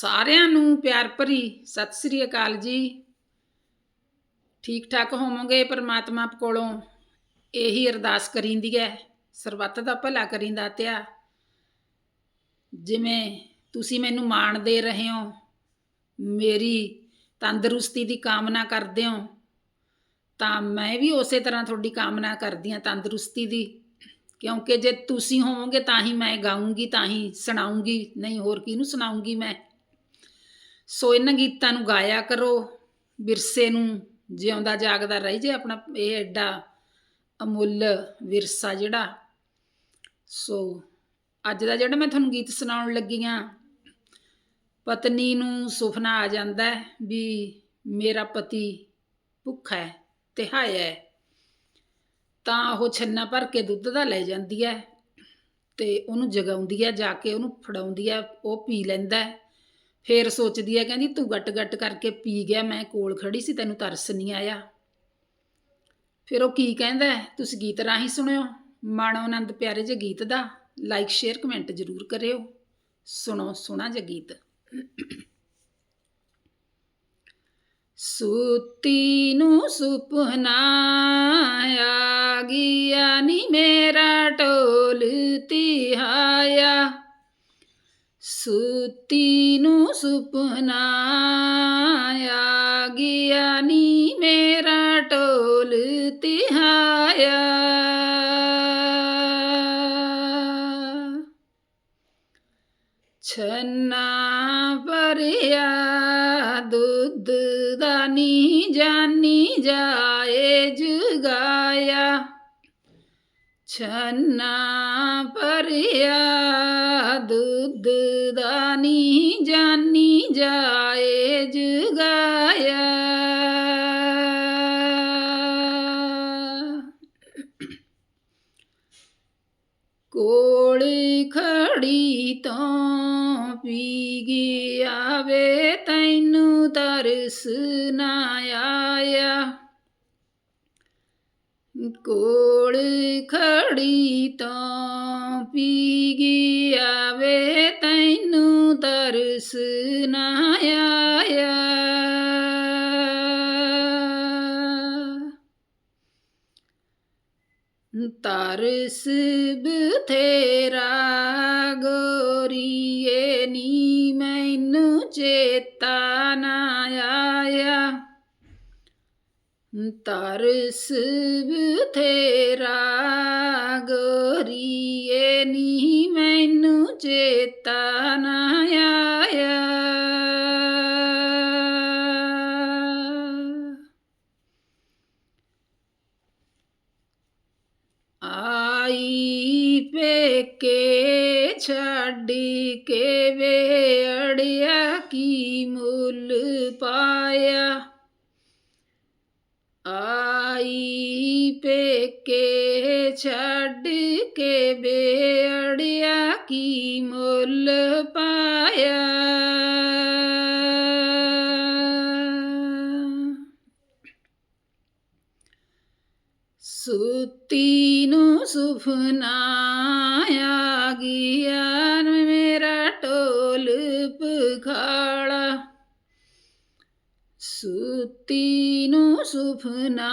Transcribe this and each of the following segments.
ਸਾਰਿਆਂ ਨੂੰ ਪਿਆਰ ਭਰੀ ਸਤਿ ਸ੍ਰੀ ਅਕਾਲ ਜੀ। ਠੀਕ ਠਾਕ ਹੋਵੋਗੇ ਪਰਮਾਤਮਾ ਕੋਲੋਂ? ਇਹੀ ਅਰਦਾਸ ਕਰੀਂਦੀ ਹੈ ਸਰਬੱਤ ਦਾ ਭਲਾ ਕਰੀਂਦਾ ਤਿਆ। ਜਿਵੇਂ ਤੁਸੀਂ ਮੈਨੂੰ ਮਾਣ ਦੇ ਰਹੇ ਹੋ, ਮੇਰੀ ਤੰਦਰੁਸਤੀ ਦੀ ਕਾਮਨਾ ਕਰਦੇ ਹੋ, ਤਾਂ ਮੈਂ ਵੀ ਉਸੇ ਤਰ੍ਹਾਂ ਤੁਹਾਡੀ ਕਾਮਨਾ ਕਰਦੀ ਹਾਂ ਤੰਦਰੁਸਤੀ ਦੀ। ਕਿਉਂਕਿ ਜੇ ਤੁਸੀਂ ਹੋਵੋਗੇ ਤਾਂ ਹੀ ਮੈਂ ਗਾਉਂਗੀ ਤਾਂ ਹੀ ਸੁਣਾਉਂਗੀ ਨਹੀਂ ਹੋਰ ਕਿਹਨੂੰ ਸੁਣਾਉਂਗੀ ਮੈਂ? ਸੋ ਇਹਨਾਂ ਗੀਤਾਂ ਨੂੰ ਗਾਇਆ ਕਰੋ, ਵਿਰਸੇ ਨੂੰ ਜਿਉਂਦਾ ਜਾਗਦਾ ਰਹਿ ਜੇ ਆਪਣਾ ਇਹ ਐਡਾ ਅਮੁੱਲ ਵਿਰਸਾ ਜਿਹੜਾ। ਸੋ ਅੱਜ ਦਾ ਜਿਹੜਾ ਮੈਂ ਤੁਹਾਨੂੰ ਗੀਤ ਸੁਣਾਉਣ ਲੱਗੀ ਆ ਪਤਨੀ ਨੂੰ ਸੁਪਨਾ ਆ ਜਾਂਦਾ ਵੀ ਮੇਰਾ ਪਤੀ ਭੁੱਖਾ ਹੈ ਤਿਹਾਇਆ ਹੈ। ਤਾਂ ਉਹ ਛੰਨਾ ਭਰ ਕੇ ਦੁੱਧ ਦਾ ਲੈ ਜਾਂਦੀ ਹੈ ਤੇ ਉਹਨੂੰ ਜਗਾਉਂਦੀ ਹੈ, ਜਾ ਕੇ ਉਹਨੂੰ ਫੜਾਉਂਦੀ ਹੈ, ਉਹ ਪੀ ਲੈਂਦਾ ਹੈ। ਫੇਰ ਸੋਚਦੀ ਹੈ ਕਹਿੰਦੀ ਤੂੰ ਗੱਟ ਗੱਟ ਕਰਕੇ ਪੀ ਗਿਆ, ਮੈਂ ਕੋਲ ਖੜੀ ਸੀ, ਤੈਨੂੰ ਤਰਸ ਨਹੀਂ ਆਇਆ। ਫਿਰ ਉਹ ਕੀ ਕਹਿੰਦਾ, ਤੁਸੀਂ ਗੀਤ ਰਾਹੀਂ ਸੁਣਿਓ ਮਾਣੋ ਆਨੰਦ ਪਿਆਰੇ ਜੇ ਗੀਤ ਦਾ ਲਾਈਕ ਸ਼ੇਅਰ ਕਮੈਂਟ ਜ਼ਰੂਰ ਕਰਿਓ। ਸੁਣੋ ਸੁਣਾ ਜੇ ਗੀਤ। ਸੁੱਤੀ ਨੂੰ ਸੁਪਨਾ ਆ ਗਿਆ ਨੀ, ਮੇਰਾ ਢੋਲ ਤਿਹਾਇਆ। ਸੁੱਤੀ ਨੂੰ ਸੁਪਨਾ ਆ ਗਿਆ ਨੀ ਮੇਰਾ ਢੋਲ ਤਿਹਾਇਆ। ਛੰਨਾ ਭਰਿਆ ਦੁੱਧ ਦਾ ਨੀ ਜਾਨੀ ਦੁੱਧ ਦਾ ਨੀ ਜਾਨੀ ਜਾਏ ਜਗਾਇਆ। ਕੋਲ ਖੜੀ ਤੋਂ ਪੀ ਗਿਆ ਵੇ, ਤੈਨੂੰ ਤਰਸ ਨਾ ਆਇਆ। ਕੋਲ ਖੜੀ ਤੋਂ ਪੀ ਗਿਆ ਵੇ, ਤੈਨੂੰ ਤਰਸ ਨਾ ਆਇਆ। ਤਰਸ ਬਥੇਰਾ, ਗੋਰੀਏ ਨੀ, ਮੈਨੂੰ ਚੇਤਾ ਨਾ ਆਇਆ। ਤਰਸ ਬਥੇਰਾ ਗੋਰੀਏ ਨੀ ਮੈਨੂੰ ਚੇਤਾ ਨਾ ਆਇਆ। ਆਈ ਪੇਕੇ ਛੱਡ ਕੇ ਵੇ ਅੜਿਆ ਕੀ ਮੁੱਲ ਪਾ ਪੇਕੇ ਛੱਡ ਕੇ ਬੇੜਿਆ ਕੀ ਮੁੱਲ ਪਾਇਆ? ਸੁਤੀ ਨੂੰ ਸੁਪਨਾ ਆ ਗਿਆ ਮੇਰਾ ਢੋਲ ਪਖਾਲਾ ਸੁੱਤੀ ਨੂੰ ਸੁਪਨਾ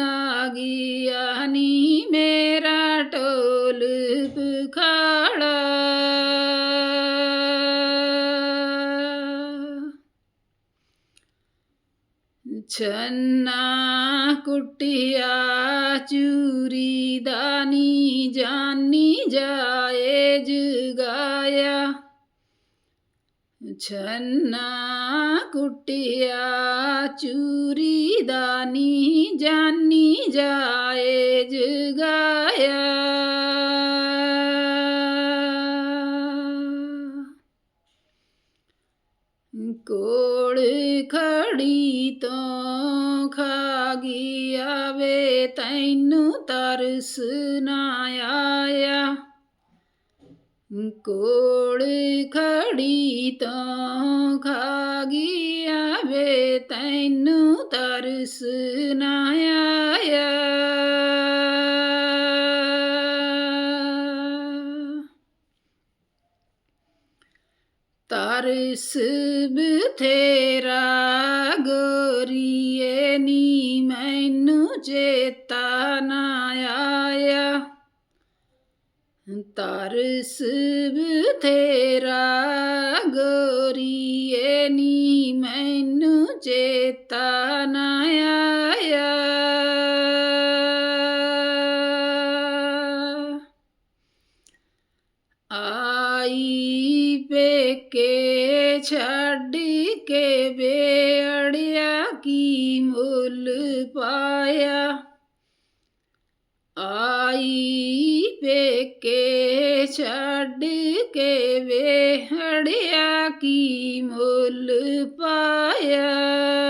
ਆ ਗਿਆ ਨੀ ਮੇਰਾ ਢੋਲ ਪਖਾਲਾ ਛੰਨਾ ਕੁੱਟਿਆ, ਚੂਰੀ ਦਾਨੀ ਜਾਨੀ ਜਾਏ ਜਗਾਇਆ। ਛੰਨਾ ਕੁੱਟਿਆ, ਚੂਰੀ ਦਾਨੀ ਜਾਨੀ ਜਾਏ ਜਗਾਇਆ। ਕੋੜ ਖੜੀ ਤੋਂ ਖਾ ਗਿਆ ਵੇ ਤੈਨੂੰ ਤਰਸ ਨਾ ਆਇਆ। ਕੋਲ ਖੜੀ ਤੋਂ ਖਾ ਗਿਆ ਵੇ ਤੈਨੂੰ ਤਰਸ ਨਾ ਆਇਆ। ਤਰਸ ਬਥੇਰਾ ਗੋਰੀਏ ਨੀ, ਮੈਨੂੰ ਚੇਤਾ ਨਾ ਤਰਸ ਬਥੇਰਾ ਗੋਰੀਏ ਨੀ ਮੈਨੂੰ ਚੇਤਾ ਨਾ ਆਇਆ। ਆਈ ਪੇਕੇ ਛੱਡ ਕੇ ਬੇੜਿਆ ਕੀ ਮੁੱਲ ਪਾਇਆ। ਆਈ ਪੇਕੇ ਛੱਡ ਕੇ ਵੇਹੜਿਆ ਕੀ ਮੁੱਲ ਪਾਇਆ?